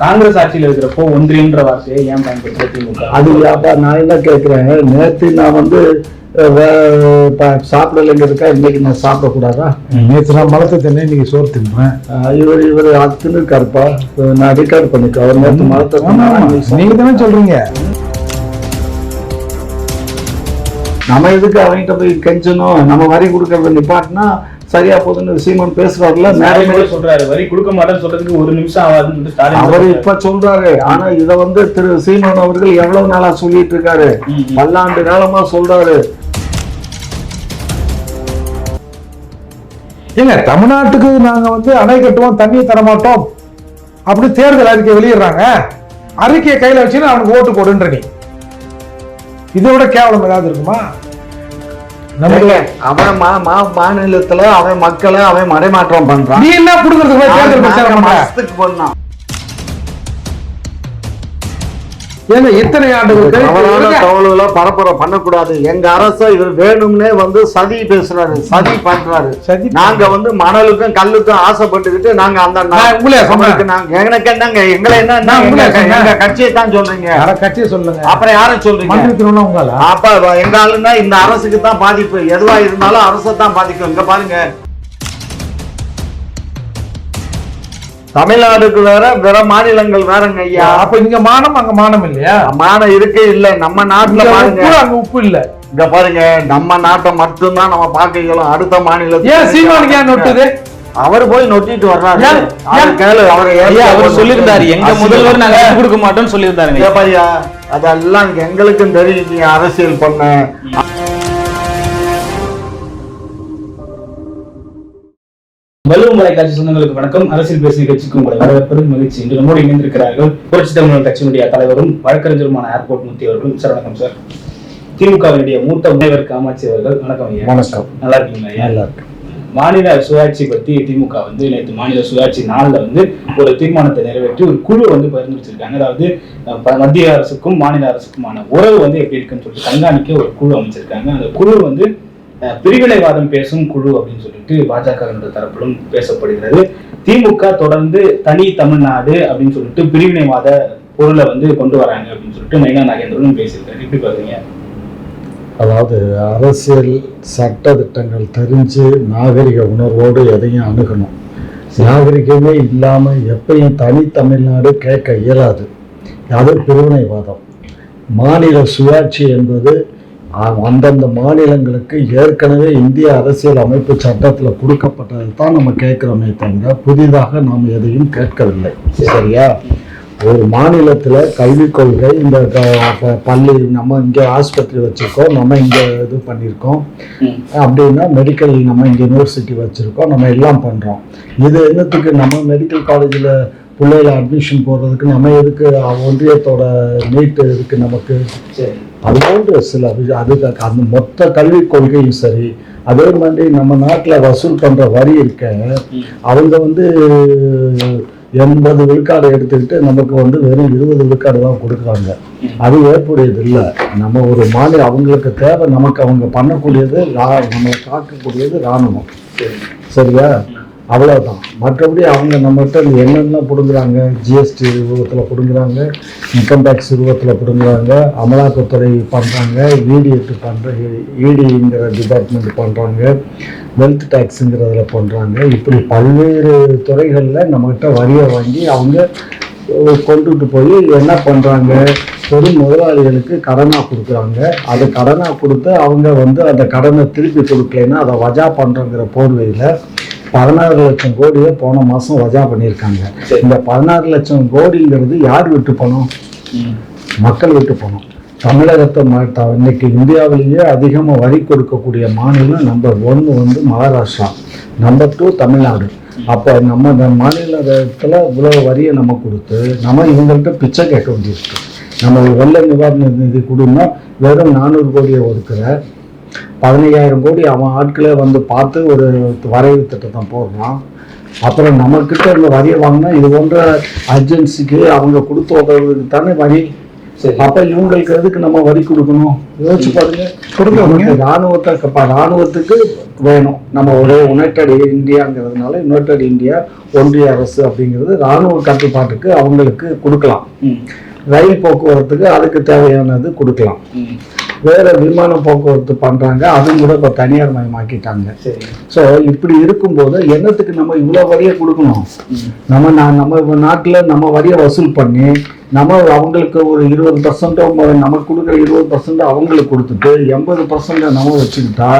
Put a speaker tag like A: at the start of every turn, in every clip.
A: காங்கிரஸ். ஆட்சியில் இருக்கிறப்போ ஒன்றியன்ற வார்த்தையை ஏன் பயன்படுத்த திமுக
B: அது அப்ப நான் என்ன கேட்கிறேன்? நேத்து நான் வந்து சாப்பிடலைங்கிறதுக்கா இன்னைக்கு நான் சாப்பிடக்கூடாதா?
C: நேற்று நான் மலத்தை தின்னேன் இன்னைக்கு சோறு தின்றேன்
B: இவர் இவர் அது தின்னுருக்காருப்பா. நான் ரெக்கார்ட் பண்ணிக்கோ அவர் நேற்று
C: ஆமா. நீங்க தானே சொல்றீங்க.
B: நம்ம எதுக்கு அவங்ககிட்ட போய் கெஞ்சணும்? நம்ம வரி கொடுக்கறத நிப்பாட்டினா சரியா போகுதுன்னு சீமான் பேசுறாருல நேரம்
A: சொல்றாரு வரி கொடுக்க மாட்டேன்னு சொல்றதுக்கு ஒரு நிமிஷம் ஆகாதுன்னு
B: அவர். இப்ப சொல்றாரு. ஆனா இத வந்து திரு சீமான் அவர்கள் எவ்வளவு நாளா சொல்லிட்டு இருக்காரு. பல்லாண்டு காலமா சொல்றாரு.
C: ஏங்க தமிழ்நாட்டுக்கு நாங்க வந்து அணை கட்டுவோம் தண்ணி தர மாட்டோம். அப்படி தேர்தல் அறிக்கை வெளியிடுறாங்க. அறிக்கையை கையில வச்சுன்னு அவனுக்கு ஓட்டு போடுன்ற நீ இதை விட கேவலம் ஏதாவது இருக்குமா? நமக்கு
B: அவன் மா- மா- மாநிலத்துல அவன் மக்களை அவன் மடைமாற்றம் பண்றான்.
C: நீ என்ன புடுங்கிறதுக்கு போய் தேர்தல் பிரச்சாரம் பண்ற?
B: மாசத்துக்கு பண்ணான்
C: ஏங்க இத்தனை ஆண்டுகள்
B: தவறான தகவல்களை பரப்புரை பண்ணக்கூடாது. எங்க அரசு இவர் வேணும்னே வந்து சதி பேசுறாரு சதி பண்றாரு.
C: சதி
B: நாங்க வந்து மணலுக்கும் கல்லுக்கும் ஆசைப்பட்டுக்கிட்டு நாங்க அந்த எனக்கு என்னங்க எங்களை என்ன எங்க கட்சியை தான் சொல்றீங்க?
C: யார கட்சியை சொல்லுங்க.
B: அப்புறம் யாரும் சொல்றீங்க? அப்ப எங்க ஆளுன்னா இந்த அரசுக்கு தான் பாதிப்பு. எதுவா இருந்தாலும் அரசை தான் பாதிக்கும். இங்க பாருங்க. தமிழ்நாடுக்கு வேற பிற மாநிலங்கள் வேறங்க ஐயா.
C: அப்ப இங்க மானம் அங்க மானம் இல்லையா?
B: மானம் இருக்கே இல்ல நம்ம நாட்டுல பாருங்க.
C: அங்க உப்பு இல்ல.
B: இங்க பாருங்க நம்ம நாட்டை மட்டும்தான் நம்ம பார்க்க இயலும் அடுத்த மாநிலத்துக்கு
C: ஏன் சீமானுக்கு ஏன் நொட்டுது?
B: அவர் போய் நொட்டிட்டு வர்றாரு? அவர்
C: ஏன்?
B: கேளு அவரை
A: ஐயா அவர் சொல்லியிருந்தாரு எங்க முதல்வர் நாங்க கொடுக்க மாட்டோம்னு சொல்லியிருந்தாருங்க.
B: அதெல்லாம் எங்களுக்கும் தெரியும் நீ அரசியல் பண்ண.
A: வலுவமலை கட்சி சொந்தங்களுக்கு வணக்கம். அரசியல் பேசும் நிகழ்ச்சிக்கு உங்களை வரவேற்பது மகிழ்ச்சி இன்று நம்மோடு இணைந்திருக்கிறார்கள் புரட்சி தமிழர் கட்சியினுடைய தலைவரும் வழக்கறிஞருமான ஏர்போர்ட் மூர்த்தி அவர்களும். சார் வணக்கம் சார். திமுகவினுடைய மூத்த முனைவர் காமாட்சி அவர்கள் வணக்கம் ஐயா.
B: வணக்கம்.
A: நல்லா இருக்கீங்களா ஐயா?
B: நல்லா இருக்கு
A: மாநில சுயாட்சி பத்தி திமுக வந்து நேற்று மாநில சுயாட்சி நாள்ல வந்து ஒரு தீர்மானத்தை நிறைவேற்றி ஒரு குழு வந்து பரிந்துரைச்சிருக்காங்க. அதாவது மத்திய அரசுக்கும் மாநில அரசுக்குமான உறவு வந்து எப்படி இருக்குன்னு சொல்லிட்டு கண்காணிக்க ஒரு குழு அமைச்சிருக்காங்க. அந்த குழு வந்து பிரிவினைவாதம் பேசும் குழு அப்படின்னு சொல்லிட்டு பாஜக தரப்பிலும் பேசப்படுகிறது. திமுக தொடர்ந்து தனி தமிழ்நாடு அப்படின்னு சொல்லிட்டு பிரிவினைவாத பொருளை வந்து கொண்டு வராங்க அப்படின்னு சொல்லிட்டு மைனா நாகேந்திரனும் பேசியிருக்காரு. எப்படி பாருங்க
D: அதாவது அரசியல் சட்ட திட்டங்கள் தெரிஞ்சு நாகரிக உணர்வோடு எதையும் அணுகணும். நாகரிகமே இல்லாமல் எப்பயும் தனி தமிழ்நாடு கேட்க இயலாது. அது பிரிவினைவாதம். மாநில சுயாட்சி என்பது அந்தந்த மாநிலங்களுக்கு ஏற்கனவே இந்திய அரசியல் அமைப்பு சட்டத்தில் கொடுக்கப்பட்டதை தான் நம்ம கேட்குறோமே தவிர புதிதாக நாம் எதையும் கேட்கவில்லை. சரியா? ஒரு மாநிலத்தில் கல்விக் கொள்கை இந்த பள்ளி நம்ம இங்கே ஆஸ்பத்திரி வச்சுருக்கோம் நம்ம இங்கே இது பண்ணியிருக்கோம். அப்படின்னா மெடிக்கல் நம்ம இங்கே யூனிவர்சிட்டி வச்சுருக்கோம் நம்ம எல்லாம் பண்ணுறோம் இது என்னத்துக்கு நம்ம மெடிக்கல் காலேஜில் பிள்ளைகளை அட்மிஷன் போடுறதுக்கு நம்ம எதுக்கு ஒன்றியத்தோட நீட்டு இருக்கு நமக்கு?
A: சரி.
D: அது போன்ற சில அது அந்த மொத்த கல்விக் கொள்கையும் சரி அதே மாதிரி நம்ம நாட்டில் வசூல் பண்ணுற வரி இருக்க அவங்க வந்து எண்பது விழுக்காடு எடுத்துக்கிட்டு நமக்கு வந்து வெறும் இருபது விழுக்காடு தான் கொடுக்குறாங்க. அது ஏற்புடையது இல்லை நம்ம ஒரு மாநில அவங்களுக்கு தேவை நமக்கு அவங்க பண்ணக்கூடியது ரா- நம்மளை காக்கக்கூடியது இராணுவம். சரியா? அவ்வளோதான் மற்றபடி அவங்க நம்மகிட்ட என்னென்ன பிடுங்குறாங்க? ஜிஎஸ்டி ரூபத்தில் பிடுங்குறாங்க இன்கம் டேக்ஸ் ரூபத்தில் பிடுங்குறாங்க அமலாக்கத்துறை பண்ணுறாங்க இடிஎட்டு பண்ணுற இடிங்கிற டிபார்ட்மெண்ட் பண்ணுறாங்க வெல்த் டேக்ஸுங்கிறதுல பண்ணுறாங்க இப்படி பல்வேறு துறைகளில் நம்மகிட்ட வரியை வாங்கி அவங்க கொண்டுட்டு போய் என்ன பண்ணுறாங்க பெரும் முதலாளிகளுக்கு கடனாக கொடுக்குறாங்க. அது கடனாக கொடுத்து அவங்க வந்து அந்த கடனை திருப்பி கொடுக்கலைன்னா அதை வஜா பண்ணுறங்கிற போர்வையில் பதினாறு லட்சம் கோடியை போன மாதம் வஜா பண்ணியிருக்காங்க. இந்த பதினாறு லட்சம் கோடிங்கிறது யார் விட்டு பணம்
A: ம்.
D: மக்கள் விட்டு பணம் தமிழகத்தை ம- த- இன்னைக்கு இந்தியாவிலேயே அதிகமாக வரி கொடுக்கக்கூடிய மாநிலம் நம்பர் ஒன்று வந்து மகாராஷ்டிரா நம்பர் டூ தமிழ்நாடு. அப்போ நம்ம இந்த மாநிலத்தில் இவ்வளோ வரியை நம்ம கொடுத்து நம்ம இவங்கள்ட்ட பிச்சை கேட்க வேண்டியிருக்கு. நம்ம வெள்ள நிவாரண நிதி கொடுன்னா வெறும் நானூறு கோடியை ஒதுக்குற பதினையாயிரம் கோடி அவன் ஆட்களே வந்து பார்த்து ஒரு வரைவு திட்டத்தை போடுறான். அப்புறம் நம்மக்கிட்ட இந்த வரியை வாங்கினா இது போன்ற அர்ஜென்சிக்கு அவங்க கொடுத்து உதவுறதுக்கு தானே வரி. அப்ப இவங்களுக்கு எதுக்கு நம்ம வரி கொடுக்கணும்? யோசிச்சு பாருங்க. நமக்கு ராணுவத்தை ராணுவத்துக்கு வேணும். நம்ம ஒரே யுனைடெட் இந்தியாங்கிறதுனால யுனைடெட் இந்தியா ஒன்றிய அரசு அப்படிங்கிறது ராணுவ கட்டுப்பாட்டுக்கு அவங்களுக்கு கொடுக்கலாம். ரயில் போக்குவரத்துக்கு அதுக்கு தேவையானது கொடுக்கலாம். வேற விமான போக்குவரத்து பண்றாங்க. அதுவும் கூட இப்போ தனியார் மயமாக்கிட்டாங்க. ஸோ இப்படி இருக்கும்போது என்னத்துக்கு நம்ம இவ்வளோ வரியை கொடுக்கணும்? நம்ம நான் நம்ம நாட்டில் நம்ம வரியை வசூல் பண்ணி நம்ம அவங்களுக்கு ஒரு இருபது பர்சன்டோ நமக்கு கொடுக்குற இருபது பர்சன்ட் அவங்களுக்கு கொடுத்துட்டு எண்பது பர்சன்ட் நம்ம வச்சுக்கிட்டா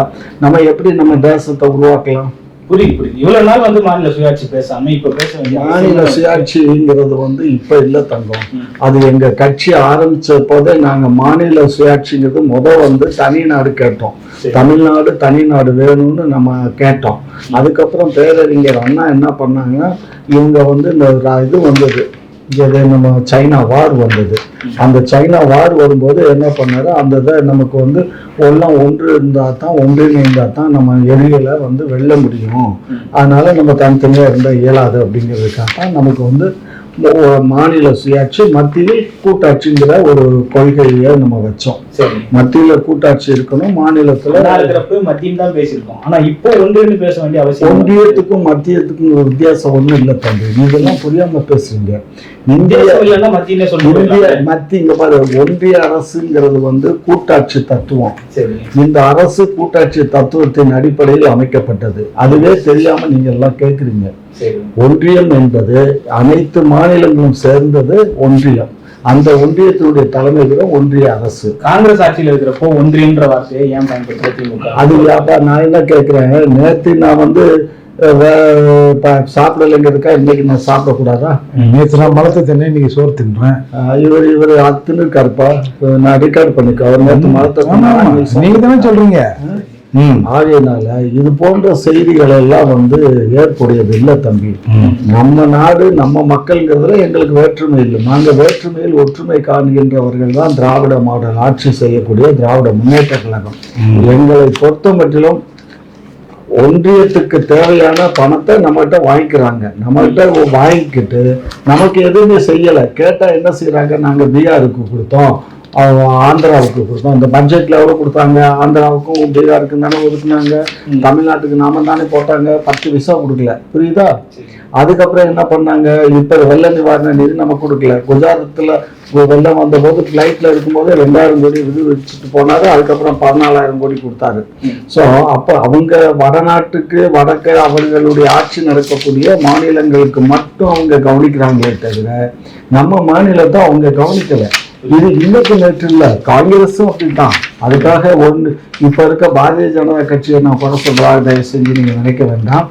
D: நம்ம எப்படி நம்ம தேசத்தை உருவாக்கலாம்?
A: புரியுது புரியுது இவ்வளவு நாள் வந்து மாநில சுயாட்சி பேசாம இப்ப பேச
D: மாநில சுயாட்சிங்கிறது வந்து இப்போ இல்லை தங்கம். அது எங்க கட்சி ஆரம்பிச்ச போதே நாங்க மாநில சுயாட்சிங்கிறது முத வந்து தனிநாடு கேட்டோம். தமிழ்நாடு தனிநாடு வேணும்னு நம்ம கேட்டோம். அதுக்கப்புறம் பேரறிஞர் அண்ணா என்ன பண்ணாங்கன்னா இவங்க வந்து இந்த இது வந்தது. இது நம்ம சைனா வார் வந்தது. அந்த சைனா வார் வரும்போது என்ன பண்ணாரு? அந்த இதை நமக்கு வந்து எல்லாம் ஒன்று இருந்தால் தான் ஒன்றிணைந்தால் தான் நம்ம எதிரிகளை வந்து வெல்ல முடியும். அதனால் நம்ம தனித்தனியாக இருந்தால் இயலாது அப்படிங்கிறதுக்காக தான் நமக்கு வந்து மாநில சுயாட்சி மத்தியில் கூட்டாட்சிங்கிற ஒரு கொள்கையை நம்ம வச்சோம். மத்தியில கூட்டாட்சி இருக்கணும் மாநிலத்துல
A: இருக்கிறப்ப மத்தியம் தான் பேசியிருக்கோம். ஆனா இப்போ ஒன்றின்னு பேச வேண்டிய அவசியம்.
D: ஒன்றியத்துக்கும் மத்தியத்துக்கும் ஒரு வித்தியாசம் ஒண்ணும் இல்லை தம்பி. நீங்கெல்லாம் புரியாம பேசுறீங்க. இந்திய
A: மத்தியமே
D: இந்திய மத்திய இங்க பாரு ஒன்றிய அரசுங்கிறது வந்து கூட்டாட்சி தத்துவம். இந்த அரசு கூட்டாட்சி தத்துவத்தின் அடிப்படையில் அமைக்கப்பட்டது. அதுவே தெரியாம நீங்க எல்லாம் கேக்குறீங்க. ஒன்றியம் என்பது அனைத்து மாநிலங்களும் சேர்ந்தது ஒன்றியம். அந்த ஒன்றியத்தினுடைய தலைமையிடம் ஒன்றிய அரசு.
A: காங்கிரஸ் ஆட்சியில் இருக்கிறப்போ ஒன்றியன்ற வார்த்தையை ஏன் பயன்படுத்த திமுக.
D: அது அப்ப நான் என்ன கேட்கிறேன் நேத்து நான் வந்து சாப்பிடலைங்கிறதுக்கா இன்னைக்கு நான் சாப்பிடக்கூடாதா?
C: நேற்று நான் மலத்தை தின்னேன் இன்னைக்கு சோறு தின்றேன்.
D: இவர் இவர் அத்துன்னு இருக்காருப்பா நான் ரெக்கார்ட் பண்ணிக்கோ. அவர் நேற்று
C: ஆமா. நீங்க தானே சொல்றீங்க.
D: ஆகையினால இது போன்ற செய்திகள் எல்லாம் வந்து ஏற்புடையது இல்லை தம்பி. நம்ம நாடு நம்ம மக்கள்ங்கிறதுல எங்களுக்கு வேற்றுமை இல்லை. நாங்க வேற்றுமையில் ஒற்றுமை காண்கின்றவர்கள் தான் திராவிட மாடல் ஆட்சி செய்யக்கூடிய திராவிட முன்னேற்ற கழகம். எங்களை பொறுத்த மட்டிலும் ஒன்றியத்துக்கு தேவையான பணத்தை நம்மகிட்ட வாங்கிக்கிறாங்க. நம்மகிட்ட வாங்கிக்கிட்டு நமக்கு எதுவுமே செய்யலை. கேட்டால் என்ன செய்கிறாங்க நாங்கள் பீகாருக்கு கொடுத்தோம். ஆந்திராவுக்கு கொடுத்தோம். இந்த பட்ஜெட்ல எவ்வளோ கொடுத்தாங்க? ஆந்திராவுக்கும் பீகாருக்கும் தானே ஒதுக்குனாங்க. தமிழ்நாட்டுக்கு நாம தானே போட்டாங்க. பத்து விசா கொடுக்கல. புரியுதா? அதுக்கப்புறம் என்ன பண்ணாங்க? இப்போ வெள்ள நிவாரண நிதி நம்ம கொடுக்கல. குஜராத்தில் வெள்ளம் வந்தபோது ஃப்ளைட்டில் இருக்கும்போது ரெண்டாயிரம் கோடி இது வச்சுட்டு போனாரு. அதுக்கப்புறம் பதினாலாயிரம் கோடி கொடுத்தாரு. ஸோ அப்போ அவங்க வடநாட்டுக்கு வடக்க அவர்களுடைய ஆட்சி நடக்கக்கூடிய மாநிலங்களுக்கு மட்டும் அவங்க கவனிக்கிறாங்களே தவிர நம்ம மாநிலத்தை அவங்க கவனிக்கல. இது இன்னைக்கு நேற்று இல்லை. காங்கிரஸும் அப்படித்தான். அதுக்காக ஒன்று இப்போ இருக்க பாரதிய ஜனதா கட்சியை நான் குறை சொல்றா தயவு செஞ்சு நீங்க நினைக்க வேண்டாம்.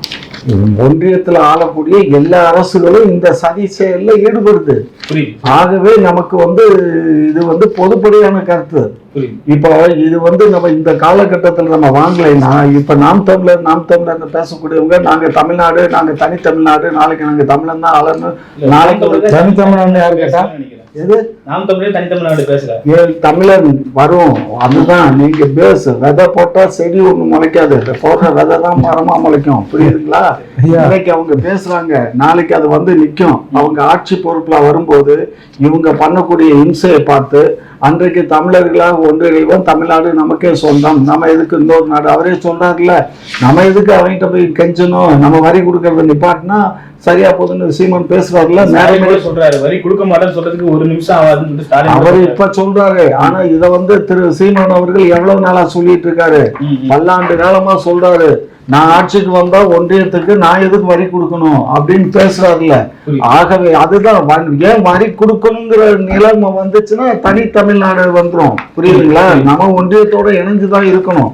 D: ஒன்றியத்தில் ஆளக்கூடிய எல்லா அரசுகளும் இந்த சதி செயலில் ஈடுபடுது. ஆகவே நமக்கு வந்து இது வந்து பொதுப்படையான கருத்து. இப்போ இது வந்து நம்ம இந்த காலகட்டத்தில் நம்ம வாங்கலைன்னா இப்போ நாம் தமிழர் நாம் தமிழர்னு பேசக்கூடியவங்க நாங்க தமிழ்நாடு நாங்க தனி தமிழ்நாடு நாளைக்கு நாங்க தமிழன் தான் ஆளணும் நாளைக்கு
A: நாம்
D: ஒரு
A: தமிழர்
C: தனி தமிழ்நாடு யார் கேட்டா?
D: எது?
A: நாம் தமிழே தனித்தமிழ்நாடு பேசல.
D: ஏழு தமிழன் வரும்? அதுதான் நீங்க பேஸ் விதை போட்டா செடி ஒண்ணு முளைக்காது. போடுற விதை தான் மரமா முளைக்கும். புரியுதுங்களா. இன்னைக்கு அவங்க பேசுறாங்க. நாளைக்கு அது வந்து நிக்கும். அவங்க ஆட்சி பொறுப்புல வரும்போது இவங்க பண்ணக்கூடிய இம்சையை பார்த்து அன்றைக்கு தமிழர்களாக ஒன்றிணைவோம் தமிழ்நாடு நமக்கே சொந்தம். நம்ம எதுக்கு இன்னொரு நாடு? அவரே சொல்றாருல்ல நம்ம எதுக்கு அவங்ககிட்ட போய் கெஞ்சணும்? நம்ம வரி கொடுக்கறத நிப்பாட்டினா சரியா போகுதுன்னு சீமான் பேசுறாருல நேரம்
A: சொல்றாரு வரி கொடுக்க மாட்டேன்னு சொல்றதுக்கு ஒரு நிமிஷம் ஆகாதுன்னு சொல்லிட்டு
D: அவர். இப்ப சொல்றாரு ஆனா இத வந்து திரு சீமான் அவர்கள் எவ்வளவு நாளா சொல்லிட்டு இருக்காரு. பல்லாண்டு காலமா சொல்றாரு நான் ஆட்சிக்கு வந்தா ஒன்றியத்துக்கு நான் எதுக்கு வரி கொடுக்கணும் அப்படின்னு பேசுறாருல. ஆகவே அதுதான் ஏன் வரி கொடுக்கணுங்கிற நிலைமை வந்துச்சுன்னா தனி தமிழ்நாடு வந்துரும் புரியுதுங்களா நம்ம ஒன்றியத்தோட இணைஞ்சுதான் இருக்கணும்.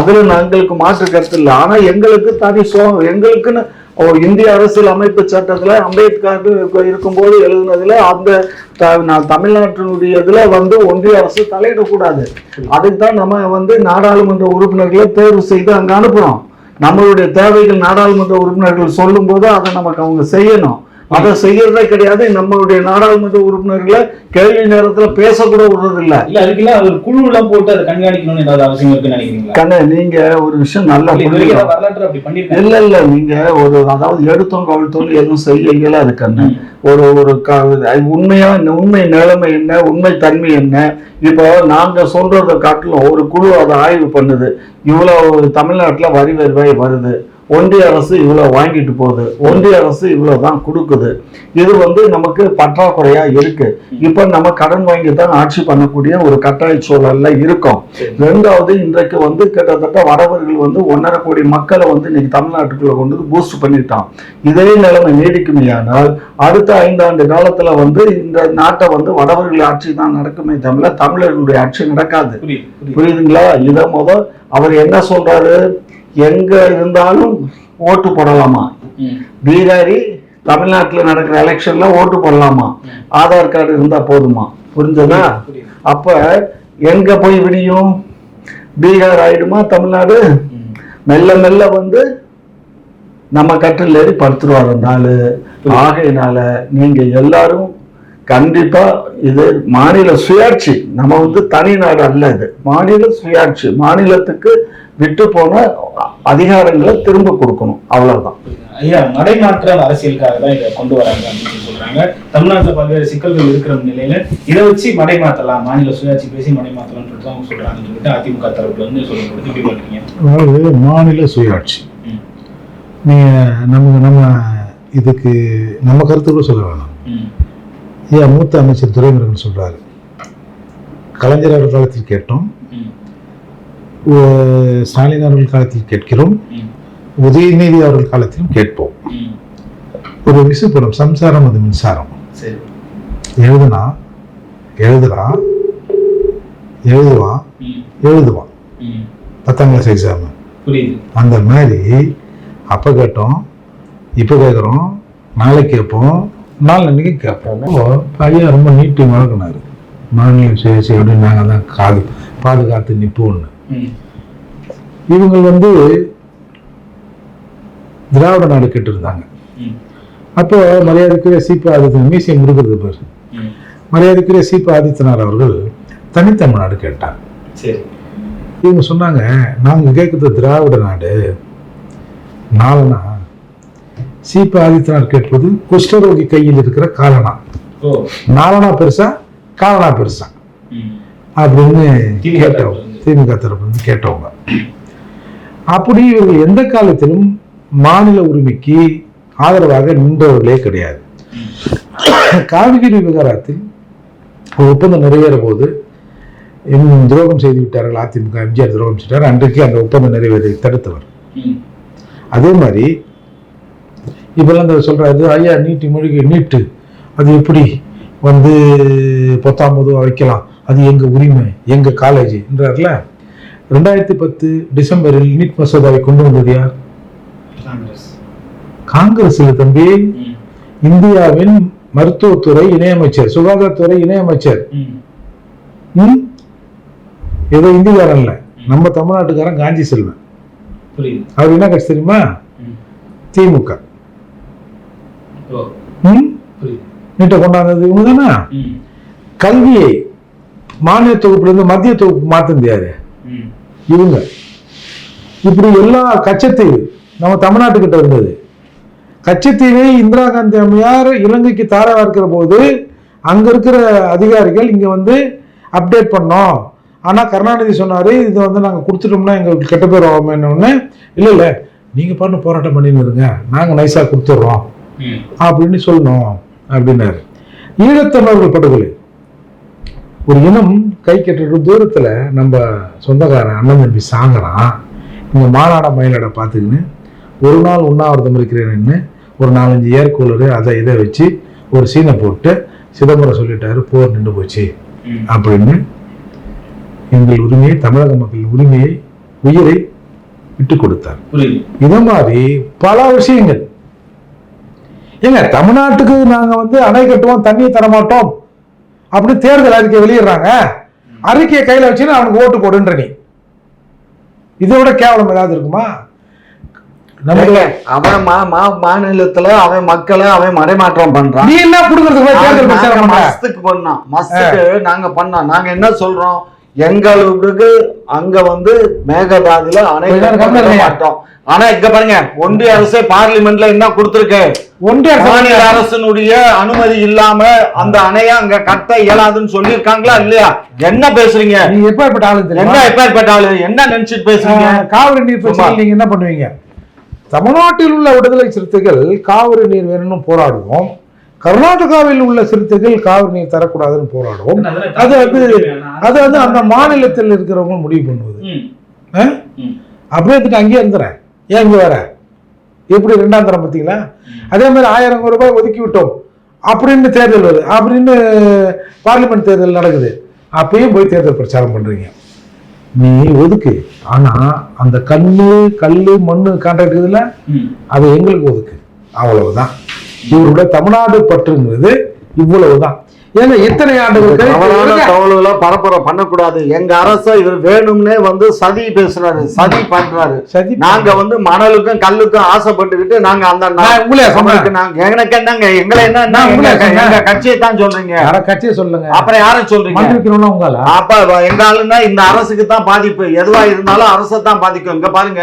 D: அதுல எங்களுக்கு மாற்று கருத்து இல்லை ஆனா எங்களுக்கு தனி சோ எங்களுக்குன்னு இந்திய அரசியல் அமைப்பு சட்டத்துல அம்பேத்கர் இருக்கும்போது எழுதுனதுல அந்த த- நான் தமிழ்நாட்டினுடைய இதில் வந்து ஒன்றிய அரசு தலையிடக்கூடாது. அதுக்கு தான் நம்ம வந்து நாடாளுமன்ற உறுப்பினர்களை தேர்வு செய்து அங்கே அனுப்புறோம். நம்மளுடைய தேவைகள் நாடாளுமன்ற உறுப்பினர்கள் சொல்லும்போது அதை நமக்கு அவங்க செய்யணும். அதை செய்யறதே கிடையாது. நம்மளுடைய நாடாளுமன்ற உறுப்பினர்களை கேள்வி நேரத்துல பேசக்கூட விடுறது இல்ல
A: இல்ல அதுக்கெல்லாம் ஒரு குழு எல்லாம் போட்டு அதை கண்காணிக்கணும்னு ஏதாவது அவசியம் இருக்குன்னு நினைக்கிறீங்களா?
D: கண்ண நீங்க ஒரு விஷயம் நல்லா.
A: வரலாற்று அப்படி பண்ணிருக்காங்க.
D: இல்ல இல்ல நீங்க ஒரு அதாவது எடுத்தோம் கவிழ்த்தோம் எதுவும் செய்ய இயலாது கண்ணு. ஒரு ஒரு உண்மையா உண்மை நிலைமை என்ன உண்மை தன்மை என்ன? இப்போ நாங்க சொல்றதை காட்டிலும் ஒரு குழு அதை ஆய்வு பண்ணுது. இவ்வளவு தமிழ்நாட்டுல வரி வருவாய் வருது. ஒன்றிய அரசு இவ்வளவு வாங்கிட்டு போகுது. ஒன்றிய அரசு இவ்வளவு தான் கொடுக்குது. இது வந்து நமக்கு பற்றாக்குறையா இருக்கு. இப்ப நம்ம கடன் வாங்கி தான் ஆட்சி பண்ணக்கூடிய ஒரு கட்டாய சூழல்ல இருக்கோம். ரெண்டாவது இன்றைக்கு வந்து கிட்டத்தட்ட வடவர்கள் வந்து ஒன்றரை கோடி மக்களை வந்து இன்னைக்கு தமிழ்நாட்டுக்குள்ள கொண்டு வந்து பூஸ்ட் பண்ணிட்டான். இதே நிலைமை நீடிக்குமேயானால் அடுத்த ஐந்தாண்டு காலத்துல வந்து இந்த நாட்டை வந்து வடவர்கள் ஆட்சி தான் நடக்குமே தவிர தமிழர்களுடைய ஆட்சி நடக்காது.
A: புரியுது புரியுது.
D: புரியுதுங்களா? இதை முத அவர் என்ன சொல்றாரு? எங்க இருந்தாலும் ஓட்டு போடலாமா. பீகாரி தமிழ்நாட்டுல நடக்கிற எலெக்ஷன்ல ஓட்டு போடலாமா? ஆதார் கார்டு இருந்தா போதுமா? புரிஞ்சதா? அப்ப எங்க போய் விடியும்? பீகார் ஆயிடுமா தமிழ்நாடு. மெல்ல மெல்ல வந்து நம்ம கட்டில் ஏறி படுத்துருவார் ஆளு ஆகையினால நீங்க எல்லாரும் கண்டிப்பா இது மாநில சுயாட்சி. நம்ம வந்து தனி நாடு அல்ல இது. மாநில சுயாட்சி. மாநிலத்துக்கு விட்டு போன அதிகாரங்களை திரும்ப கொடுக்கணும். அவ்வளவுதான்.
A: ஐயா மடைமாற்ற அரசியலுக்காக தான் இதை கொண்டு வராங்க அப்படின்னு சொல்றாங்க. தமிழ்நாட்டுல பல்வேறு சிக்கல்கள் இருக்கிற நிலையில இதை வச்சு மடை மாத்தலாம் மாநில சுயாட்சி பேசி மடை மாத்தலாம்னு சொல்லிட்டு அவங்க சொல்றாங்கன்னு சொல்லிட்டு அதிமுக தரப்புல இருந்து சொல்லப்படுது எப்படி
C: அதாவது மாநில சுயாட்சி. நீங்க நம்ம நம்ம இதுக்கு நம்ம கருத்து கூட சொல்ல வேணாம். ஏன் மூத்த அமைச்சர் துரைமுருகன் சொல்றாரு. கலைஞர் அவர்கள் காலத்தில் கேட்டோம். ஸ்டாலின் அவர்கள் காலத்தில் கேட்கிறோம். உதயநிதி அவர்கள் காலத்திலும் கேட்போம். ஒரு விசுப்படம் சம்சாரம் அது மின்சாரம்.
A: சரி.
C: எழுதுனா எழுதுறான் எழுதுவான். எழுதுவான். பத்தாம் கிளாஸ் எக்ஸாம் அந்த மாதிரி அப்போ கேட்டோம் இப்போ கேட்குறோம் நாளைக்கு கேட்போம். நாளன்னைக்கு கேட்போம். அப்போ ஐயா ரொம்ப நீட்டி வளர்க்கினாரு. மாநில சுயேட்சை அப்படின்னு நாங்கள் தான் காது பாதுகாத்து நிற்போம்னு. இவங்க வந்து திராவிட நாடு கேட்டிருந்தாங்க. அப்போ மரியாதைக்குரிய சிபி ஆதித்தன் மீசியம் இருக்கிறது பேர். மரியாதைக்குரிய சிபி ஆதித்தனார் அவர்கள் தனித்தமிழ்நாடு கேட்டார்
A: சரி.
C: இவங்க சொன்னாங்க நாங்க கேட்குறது திராவிட நாடு நாலனா சீப்ப ஆதித்தனார் கேட்பது குஷ்டரோகி கையில் இருக்கிற காலனா. நாலனா பெருசா காலனா பெருசா. அப்படின்னு கேட்டவங்க. திமுக இருந்து கேட்டவங்க. அப்படி இவர்கள் எந்த காலத்திலும் மாநில உரிமைக்கு ஆதரவாக நின்றவர்களே கிடையாது. காவிரி விவகாரத்தில் ஒப்பந்தம் நிறைவேற போது துரோகம் செய்து விட்டார்கள் அதிமுக எம்ஜிஆர் துரோகம் செய்தார். அன்றைக்கு அந்த ஒப்பந்தம் நிறைவேறதை தடுத்தவர். அதே மாதிரி இப்பெல்லாம் இந்த சொல்றாரு ஐயா நீட்டு மொழிக்கு நீட்டு. அது எப்படி வந்து பத்தாம் பொதுவாக வைக்கலாம் அது எங்க உரிமை எங்க காலேஜ்ன்றார்ல ரெண்டாயிரத்தி பத்து டிசம்பரில் நீட் மசோதாவை கொண்டு வந்தது யார்?
A: காங்கிரஸ்.
C: காங்கிரஸ் இல்ல தம்பி. இந்தியாவின் மருத்துவத்துறை இணையமைச்சர் சுகாதாரத்துறை இணையமைச்சர்? ஏதோ இந்திக்காரன் இல்ல. நம்ம தமிழ்நாட்டுக்காரன் காஞ்சி செல்வன். அவர் என்ன கட்சி தெரியுமா. திமுக. நீட்டை கொண்டாந்தது இவங்க தானே. கல்வியை மாநில தொகுப்புல இருந்து மத்திய தொகுப்பு மாத்தினது யாரு?
A: ம்.
C: இவங்க. இப்படி எல்லா கச்சத்தீவு நம்ம தமிழ்நாட்டுக்கிட்ட இருந்தது. கச்சத்தீவை இந்திரா காந்தி அம்மையார் இலங்கைக்கு தாரா இருக்கிற போது அங்க இருக்கிற அதிகாரிகள் இங்க வந்து அப்டேட் பண்ணோம். ஆனா கருணாநிதி சொன்னாரு இது வந்து நாங்க கொடுத்துட்டோம்னா எங்களுக்கு கெட்ட பேர் ஆகுமே இல்ல இல்ல. நீங்க பாட்டு போராட்டம் பண்ணின்னு இருங்க. நாங்க நைஸா கொடுத்துட்றோம். அப்படின்னு சொல்லணும் அப்படின்னாரு. ஈழத்தமிழர்கள் படுகொலை. ஒரு இனம் கை கட்டுற தூரத்துல நம்ம சொந்தக்காரன் அண்ணன் தம்பி சாங்கறான் இங்க மாநாட மயிலாட பார்த்துக்கின்னு ஒரு நாள் உண்ணாவிரதம் இருக்கிறேன்னு ஒரு நாலஞ்சு ஏர்கூலரு அதை இதை வச்சு ஒரு சீனை போட்டு சிதம்பரம் சொல்லிட்டாரு போர் நின்று போச்சு. அப்படின்னு எங்கள் உரிமையை தமிழக மக்களின் உரிமையை உயிரை விட்டு கொடுத்தார். இத மாதிரி பல விஷயங்கள். ஏங்க தமிழ்நாட்டுக்கு நாங்க வந்து அணை கட்டுவோம் தண்ணி தர மாட்டோம் அப்படின்னு தேர்தல் அறிக்கை வெளியிடுறாங்க. அறிக்கையை கையில வச்சுன்னு அவனுக்கு ஓட்டு போடுன்ற நீ. இதை விட கேவலம் ஏதாவது இருக்குமா?
D: அவன் மா- மா- மாநிலத்துல அவன் மக்களை அவன் மறைமாற்றம் பண்றான்.
C: நீ என்ன பண்ற?
D: மஸ்துக்கு பண்ணோம். மஸ்துக்கு நாங்க பண்ணோம். நாங்க என்ன சொல்றோம்? எங்களுக்கு அங்க வந்து மேகதாதுல
C: இருங்க.
D: மாட்டோம். ஆனா இங்க பாருங்க ஒன்றிய அரசே பார்லிமெண்ட்ல என்ன கொடுத்திருக்கு?
C: ஒன்றிய
D: மாநில அரசினுடைய அனுமதி இல்லாம அந்த அணைய அங்க கட்ட இயலாதுன்னு சொல்லியிருக்காங்களா இல்லையா? என்ன பேசுறீங்க?
C: நீங்க எப்பேற்பட்ட ஆளு
D: என்ன எப்பேற்பட்ட ஆளு? என்ன நினைச்சிட்டு பேசுறீங்க?
C: காவிரி நீர் பிரச்சனை நீங்க என்ன பண்ணுவீங்க? தமிழ்நாட்டில் உள்ள விடுதலை சிறுத்தைகள் காவிரி நீர் வேணும்னு போராடுவோம். கர்நாடகாவில் உள்ள சிறுத்தைகள் காவிரி நீர் தரக்கூடாதுன்னு போராடுவோம். அது அது அது வந்து அந்த மாநிலத்தில் இருக்கிறவங்க முடிவு பண்ணுவது.
A: ம்,
C: ஆ?
A: ம்.
C: அப்படியே அங்கேயே இருந்துறேன். ஏன் இங்க வர? எப்படி ரெண்டாம் தரம் பார்த்தீங்களா? அதே மாதிரி ஆயிரம் ரூபாய் ஒதுக்கி விட்டோம் அப்படின்னு தேர்தல் வருது. அப்படின்னு பார்லிமெண்ட் தேர்தல் நடக்குது. அப்பயும் போய் தேர்தல் பிரச்சாரம் பண்றீங்க. நீ ஒதுக்கு. ஆனா அந்த கண்ணு கல்லு மண்ணு கான்ட்ராக்ட்
A: ம்.
C: அதை எங்களுக்கு ஒதுக்கு. அவ்வளவுதான். இவருடைய தமிழ்நாடு பற்றுங்கிறது இவ்வளவுதான். ஏங்க எத்தனை ஆண்டுகள்
D: தவறான தகவல்களை பரப்புற பண்ணக்கூடாது. எங்க அரச இவர் வேணும்னே வந்து சதி பேசுறாரு சதி பண்றாரு.
C: சதி
D: நாங்க வந்து மணலுக்கும் கல்லுக்கும் ஆசைப்பட்டுக்கிட்டு நாங்க அந்த நாங்க எனக்கு என்னங்க எங்களை என்ன எங்க- கட்சியை தான் சொல்றீங்க.
C: யார கட்சியை சொல்லுங்க.
D: அப்புறம் யாரை சொல்றீங்க?
C: மண் வைக்கணும்னா உங்களா
D: அப்ப எங்க ஆளுன்னா இந்த அரசுக்கு தான் பாதிப்பு. எதுவா இருந்தாலும் அரசை தான் பாதிக்கும். இங்க பாருங்க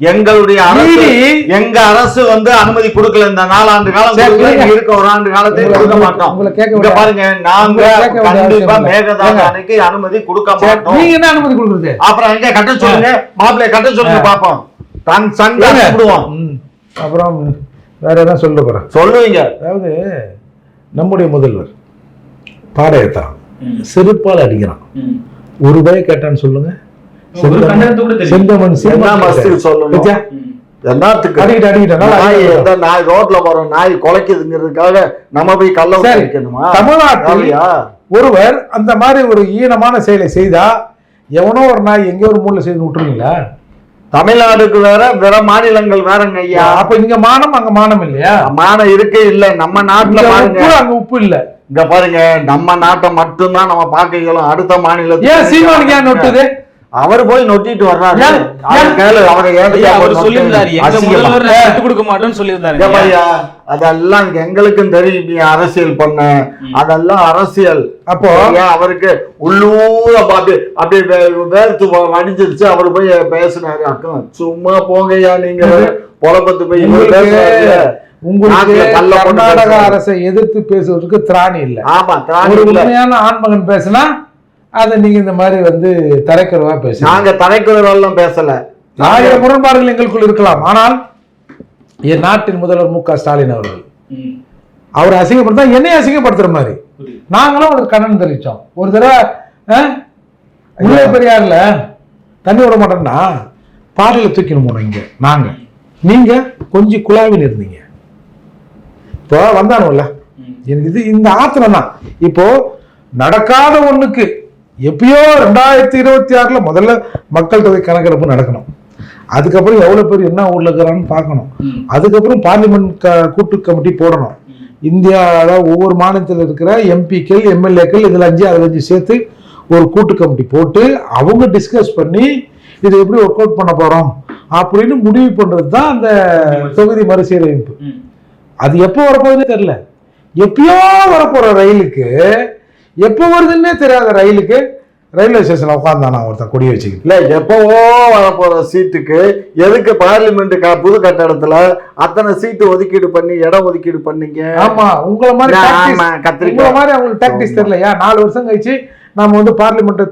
D: எங்களுடைய அரசு எங்க அரசு வந்து அனுமதி கொடுக்கல. இந்த நாலாண்டு காலம் இருக்க ஒரு ஆண்டு காலத்தை
C: உங்களை-
D: கொடுக்க மாட்டோம். இங்க பாருங்க நாங்க கண்டிப்பா. மேகதாது? அணைக்கு அனுமதி கொடுக்க மாட்டோம்.
C: நீங்க என்ன அனுமதி கொடுக்குறது?
D: அப்புறம் எங்க? கட்ட சொல்லுங்க. மாப்பிள்ளை கட்ட சொல்லுங்க. பாப்போம். தன் சங்க? கூப்பிடுவோம்
C: ம். அப்புறம் வேற என்ன சொல்ல போறேன்?
D: சொல்லுவீங்க.
C: அதாவது நம்முடைய முதல்வர் பாடையத்தான். செருப்பால் அடிக்கிறான்.
A: ம்.
C: ஒரு ரூபாய் கேட்டான்னு சொல்லுங்க. செந்தமன்.
D: சொல்லணும்?
C: அடிக்கிட்டு அடிக்கிட்டு
D: நாய் ரோட்ல போற நாய் குலைக்குதுங்கிறதுக்காக நம்ம போய் கள்ள. வைக்கணுமா?
C: தமிழ்நாட்டில்? ஒருவர் அந்த மாதிரி ஒரு ஈனமான செயலை செய்தா எவனோ ஒரு நாய் எங்கேயோ ஒரு மூலையில செய்து விட்டுருவீங்களா?
D: தமிழ்நாடுக்கு வேற வேற மாநிலங்கள் வேறங்க ஐயா.
C: அப்ப இங்க மானம் அங்க மானம் இல்லையா?
D: மானம் இருக்கே இல்ல. நம்ம நாட்டுல பாருங்க.
C: அங்க உப்பு இல்ல.
D: இங்க பாருங்க நம்ம நாட்டை மட்டும்தான் நம்ம பார்க்க இயலும். அடுத்த மாநிலத்துக்கு
C: ஏன் சீமானுக்கு ஏன் நொட்டுது?
D: அவர் போய் நொட்டிட்டு வர்றாரு? அவர்
A: சொல்லியிருந்தாரு. கொடுக்க மாட்டேன்னு சொல்லியிருந்தாரு
D: அதெல்லாம் எங்களுக்கும் தெரியும் நீ அரசியல் பண்ண. அதெல்லாம் அரசியல்.
C: அப்போ?
D: அவருக்கு உள்ளூர அப்படி அப்படியே வே- வேர்த்து வடிஞ்சிருச்சு. அவர் போய் பேசினாரு. அக்கா சும்மா போங்கய்யா நீங்க பொழப்பத்து போய்
C: உங்களுக்கு கர்நாடக. அரசை எதிர்த்து பேசுவதற்கு திராணி இல்ல.
D: ஆமா திராணி
C: உண்மையான ஆண்மகன் பேசினா அதை நீங்க இந்த மாதிரி வந்து தரைக்குறவா பேசுங்க
D: நாங்க தலைக்குறவெல்லாம் பேசல.
C: ஆயிரம் முரண்பாடுகள் எங்களுக்குள் இருக்கலாம். ஆனால் என் நாட்டின் முதல்வர் மு க ஸ்டாலின் அவர்கள். அவர் அசிங்கப்படுத்தா என்னையும் அசிங்கப்படுத்துற மாதிரி. நாங்களும் ஒரு கண்ணன் தெரிவிச்சோம். ஒரு தடவை ஆ, முல்லை பெரியார்ல தண்ணி விட மாட்டோம்னா பாறையில தூக்கின்னு போனோம் இங்க நாங்க. நீங்க கொஞ்சம் குழாவில் இருந்தீங்க. இப்போ வந்தானுல்ல
A: ம்.
C: எனக்கு இது இந்த ஆத்திரம் தான் இப்போ நடக்காத ஒண்ணுக்கு எப்பயோ ரெண்டாயிரத்தி இருபத்தி ஆறுல முதல்ல மக்கள் தொகை கணக்கெடுப்பு நடக்கணும் அதுக்கப்புறம் எவ்வளவு பேர் என்ன ஊர்ல இருக்கிறான்னு பார்க்கணும். அதுக்கப்புறம் பார்லிமெண்ட் க- கூட்டு கமிட்டி போடணும் இந்தியா அதாவது ஒவ்வொரு மாநிலத்தில் இருக்கிற எம்பிக்கள் எம்எல்ஏக்கள் இதில் அஞ்சு அதில் அஞ்சு சேர்த்து ஒரு கூட்டு கமிட்டி போட்டு அவங்க டிஸ்கஸ் பண்ணி இதை எப்படி ஒர்க் அவுட் பண்ண போறோம் அப்படின்னு முடிவு பண்றது தான் அந்த தொகுதி மறுசீரமைப்பு. அது எப்போ வரப்போகுதுன்னே தெரியல எப்பயோ வரப்போற ரயிலுக்கு எப்போ வருதுன்னே தெரியாத ரயிலுக்கு ரயில்வே ஸ்டேஷன்ல உட்காந்தானா ஒருத்தன் கொடி வச்சுக்கிட்டு?
D: இல்ல எப்பவோ வரப்போற சீட்டுக்கு எதுக்கு பார்லிமெண்ட் க- புது கட்டடத்துல அத்தனை சீட்டு ஒதுக்கீடு பண்ணி இடம் ஒதுக்கீடு பண்ணீங்க?
C: ஆமா உங்களை மாதிரி
D: கத்திரிக்காய்
C: மாதிரி அவங்களுக்கு டாக்டிக்ஸ் தெரியலையா? நாலு வருஷம் கழிச்சு நாம வந்து பார்லிமெண்ட்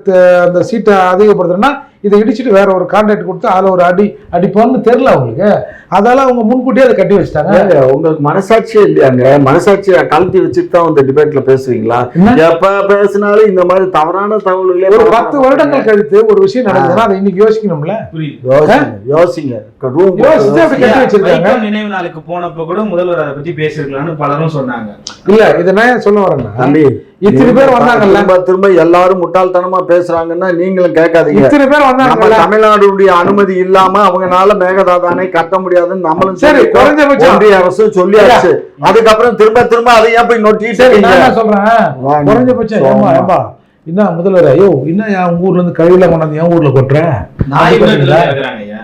C: அந்த சீட்டை அதிகப்படுத்துறோம்னா இதை இடிச்சிட்டு வேற ஒரு கான்ட்ராக்ட் கொடுத்து அதில் ஒரு அடி அடிப்போம்னு தெரியல அவங்களுக்கு. அதால அவங்க முன்கூட்டியே அதை கட்டி வச்சிட்டாங்க.
D: உங்களுக்கு மனசாட்சியே இல்லையாங்க? மனசாட்சியை கழட்டி வச்சுட்டு தான் இந்த டிபேட்ல பேசுவீங்களா? எப்ப பேசினாலும் இந்த மாதிரி தவறான தகவல்களே
C: ஒரு பத்து வருடங்கள் கழித்து ஒரு விஷயம் நடக்குதுன்னா அதை இன்னைக்கு யோசிக்கணும்ல.
D: யோசிங்க யோசிங்க. ரூம்
C: யோசிச்சு அப்படி கட்டி வச்சிருக்காங்க.
A: வைக்கம் நினைவு நாளுக்கு போனப்ப கூட முதல்வர் அதை பத்தி பேசிருக்கலாம்னு பலரும் சொன்னாங்க.
C: இல்ல இதை நான் ஏன் சொல்ல வரேன்னா
D: தம்பி.
C: இத்தனை பேர் வந்தாங்கல்ல?
D: திரும்ப திரும்ப எல்லாரும் முட்டாள்தனமா பேசுறாங்கன்னா நீங்களும் கேட்காதீங்க.
C: இத்தனை பேர்
D: நம்ம
C: வந்தாங்கல்ல
D: தமிழ்நாடுடைய அனுமதி இல்லாம அவங்கனால மேகதாது அணை கட்ட முடியாதுன்னு நம்மளும்
C: சரி. குறைஞ்சபட்சம்
D: ஒன்றிய அரசு சொல்லியாச்சு. அதுக்கப்புறம் திரும்ப திரும்ப அதை ஏன் போய் நொட்டிட்டு
C: சரி நான் சொல்றேன்? குறைஞ்சபட்சம் ஏமா என்ன முதல்வர் ஐயோ என்ன என் ஊர்ல இருந்து கழிவுல கொண்டாந்து என் ஊர்ல கொட்டுற
A: நாய்
C: அது
A: கூட
C: பாத்தீங்களா?
A: இதுல இருக்கிறாங்க ஐயா.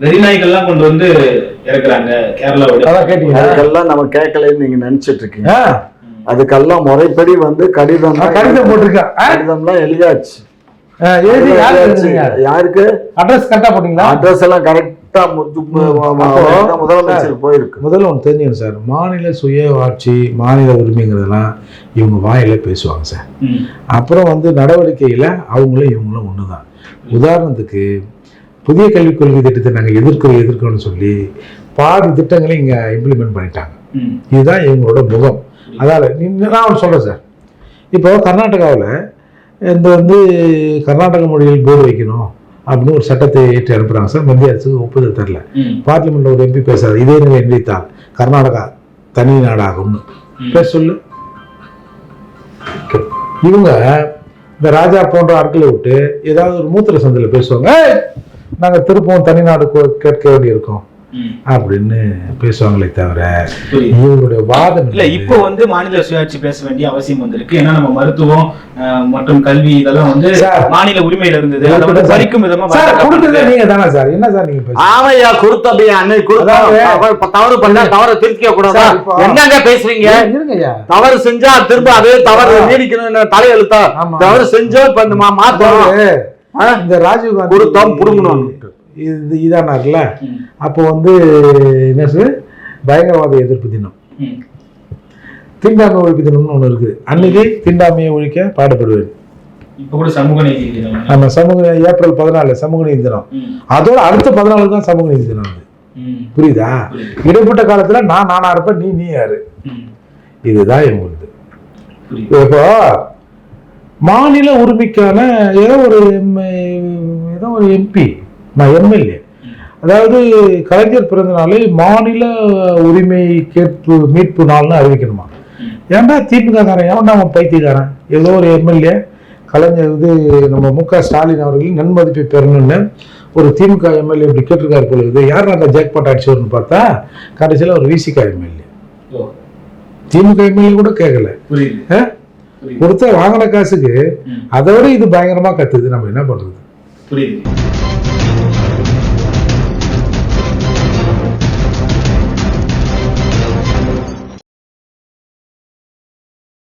A: வெறிநாய்கள்லாம் கொண்டு வந்து இறக்குறாங்க கேரளாவோட
C: அதான் கேட்டீங்க
D: அதுக்கெல்லாம் நம்ம கேட்கலன்னு நீங்க நினைச்சிட்டு இருக்கீங்க. அதுக்கெல்லாம் முறைப்படி வந்து கடிதம்
C: கடிதம் போட்டிருக்கேன்
D: கடிதம்லாம் எழுதியாச்சு.
C: யாருக்கு அட்ரஸ் கரெக்டா போட்டீங்களா?
D: அட்ரஸ் எல்லாம் கரெக்டா முதலமைச்சர் போயிருக்கு.
C: முதல்ல ஒன்று தெரிஞ்சுக்கணும் சார். மாநில சுய ஆட்சி மாநில உரிமைங்கிறதெல்லாம் இவங்க வாயில பேசுவாங்க சார்.
A: ம்.
C: அப்புறம் வந்து நடவடிக்கையில் அவங்களும் இவங்களும் ஒன்று தான் உதாரணத்துக்கு புதிய கல்விக் கொள்கை திட்டத்தை நாங்கள் எதிர்க்கிறோம் எதிர்க்கிறோம்னு சொல்லி பாதி திட்டங்களை இங்கே இம்ப்ளிமெண்ட் பண்ணிட்டாங்க. இதுதான் இவங்களோட முகம். அதால் நான் ஒன்று சொல்கிறேன் சார். இப்போ கர்நாடகாவில் இந்த வந்து கர்நாடக மொழியில் போர்டு வைக்கணும் அப்படின்னு ஒரு சட்டத்தை ஏற்றி அனுப்புகிறாங்க சார். மத்திய அரசுக்கு ஒப்புதல் தரல. பார்லிமெண்ட்ல ஒரு எம்பி பேசுறாரு இதே நிலை எண்ணித்தால் கர்நாடகா தனி நாடாகும்னு. பேச சொல்லு. இவங்க இந்த ராஜா போன்ற ஆட்களை விட்டு ஏதாவது ஒரு மூத்திர சந்தையில் பேசுவாங்க. "ஏய், நாங்க திருப்பவும் தனிநாடு கேட்க வேண்டியிருக்கோம். அப்படின்னு பேசுவாங்களே தவிர
A: புரியுது.
C: இவங்களுடைய வாதம்
A: இல்ல இப்போ வந்து மாநில சுயாட்சி பேச வேண்டிய அவசியம் வந்திருக்கு ஏன்னா நம்ம மருத்துவம் மற்றும் கல்வி இதெல்லாம் வந்து. மாநில உரிமையில இருந்தது பறிக்கும் விதமா
C: கொடுத்ததே. நீங்க தானே சார் என்ன சார் நீங்க?
D: ஆமையா கொடுத்தபடி அன்னைக்கு கொடுத்தா தவறு- தவறு பண்ணா தவற திருத்திக்க கூடாதா என்னங்க பேசுறீங்க தவறு செஞ்சா திரும்ப அதே தவறு நீடிக்கணும் தலையெழுத்தா. தவறு செஞ்சோம் இப்ப இந்த மா- மாத்தணும்
C: அதாவது,
D: ஆ?
C: இந்த ராஜீவ் காந்தி
D: கொடுத்தோம், புடுங்கணும்.
C: இது இதானார்ல. அப்போ வந்து என்ன சொல்லு பயங்கரவாத எதிர்ப்பு தினம். தீண்டாமை ஒழிப்பு தினம்னு ஒன்று இருக்குது அன்னைக்கு தீண்டாமையை ஒழிக்க பாடுபடுவேன்
A: கூட சமூக
C: ஏப்ரல் பதினாலு சமூக நீதி தினம். அதோட அடுத்த பதினாலு தான் சமூக நீதி தினம் அது. புரியுதா. இடைப்பட்ட காலத்துல நான் நானா இருப்பேன் நீ நீ யாரு. இதுதான்
A: புரியுது.
C: இப்போ மாநில உரிமைக்கான ஏதோ ஒரு ஏதோ ஒரு எம்பி நான் எம்எல்ஏ அதாவது கலைஞர் பிறந்த நாளை மாநில உரிமை கேட்பு மீட்பு நாள்னு அறிவிக்கணுமா? ஏன்டா திமுக காரன்? ஏன்டா அவன் பைத்தியக்காரன்? ஏதோ ஒரு எம்எல்ஏ கலைஞர் இது நம்ம மு க ஸ்டாலின் அவர்களின் நன்மதிப்பை பெறணும்னு ஒரு திமுக எம்எல்ஏ இப்படி கேட்டிருக்காரு போல இது யார் அந்த ஜாக்பாட் அடிச்சவர்னு பார்த்தா கடைசியில் ஒரு விசிகா எம்எல்ஏ. திமுக எம்எல்ஏ கூட கேட்கல கொடுத்த வாங்கின காசுக்கு
A: ம்.
C: அதை விட இது பயங்கரமா கத்துது. நம்ம என்ன பண்றது?
A: புரியுது.